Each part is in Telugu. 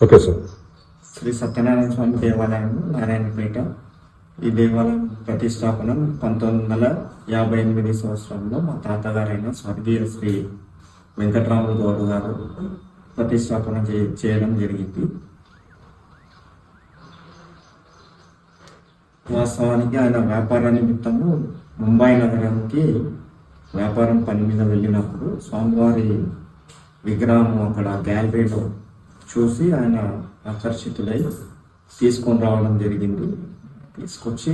Okay sir. శ్రీ సత్యనారాయణ స్వామి దేవాలయం నారాయణపేట ఈ దేవాలయం ప్రతిష్టాపన పంతొమ్మిది వందల యాభై ఎనిమిది సంవత్సరంలో మా తాతగారైన స్వర్గీయ శ్రీ వెంకట్రాములు గౌడ్ గారు ప్రతిష్టాపన చే- చేయడం జరిగింది. వాస్తవానికి ఆయన వ్యాపార నిమిత్తము ముంబై నగరానికి వ్యాపారం పని మీద వెళ్ళినప్పుడు స్వామివారి విగ్రహం అక్కడ గ్యాలరీలో చూసి ఆయన ఆకర్షితుడై తీసుకొని రావడం జరిగింది. తీసుకొచ్చి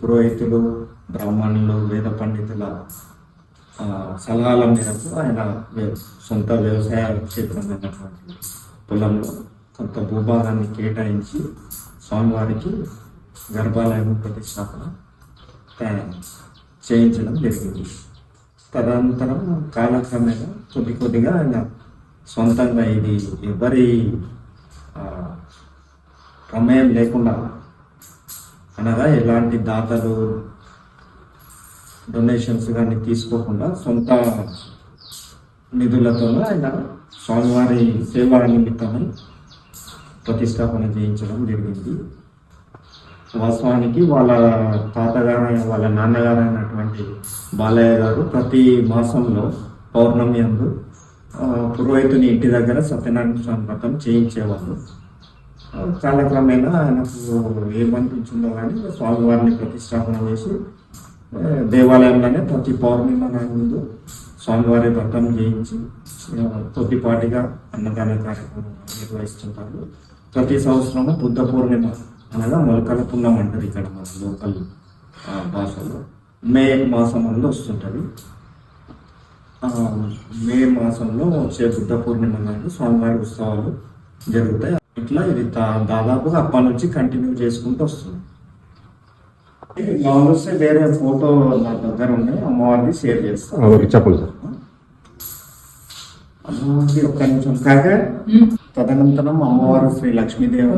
పురోహితులు బ్రాహ్మణులు వేద పండితుల సలహాల మేరకు ఆయన సొంత వ్యవసాయ క్షేత్రమైనటువంటి పొలంలో కొంత భూభాగాన్ని కేటాయించి స్వామివారికి గర్భాలయం ప్రతిష్టాపన చేయించడం జరిగింది. తదనంతరం కాలక్రమేణా కొద్ది కొద్దిగా ఆయన సొంతంగా ఇది ఎవరి ప్రమేయం లేకుండా అనగా ఎలాంటి దాతలు డొనేషన్స్ కానీ తీసుకోకుండా సొంత నిధులతో ఆయన స్వామివారి సేవా నిమిత్తమై ప్రతిష్టాపన చేయించడం జరిగింది. వాస్తవానికి వాళ్ళ తాతగారు వాళ్ళ నాన్నగారు అయినటువంటి బాలయ్య గారు ప్రతి మాసంలో పౌర్ణమి అందు పురోహితుని ఇంటి దగ్గర సత్యనారాయణ స్వామి వ్రతం చేయించేవాళ్ళు. కాలక్రమేణా ఆయనకు ఏమనిపించిందో కానీ స్వామివారిని ప్రతిష్టాపన చేసి దేవాలయంలోనే ప్రతి పౌర్ణిమ నాడు ముందు స్వామివారి వ్రతం చేయించి కొద్దిపాటిగా అన్నదాన కార్యక్రమం నిర్వహిస్తుంటారు. ప్రతి సంవత్సరము బుద్ధ పూర్ణిమ అనగా మొలకల పుణ్యం అంటారు ఇక్కడ మన లోకల్ భాషలో. మే మాసం ముందు వస్తుంటుంది. మే మాసంలో వచ్చే బుద్ధ పూర్ణిమ నాడు స్వామివారి ఉత్సవాలు జరుగుతాయి. ఇట్లా ఇది దా- దాదాపుగా అప్పటి నుంచి కంటిన్యూ చేసుకుంటూ వస్తుంది కావాల్సి వేరే ఫోటో నా దగ్గర ఉన్నాయి అమ్మవారిది షేర్ చేస్తాను చెప్పండి సార్. అమ్మవారిది ఒక్క నిమిషం. కాక తదనంతరం అమ్మవారు శ్రీ లక్ష్మీదేవి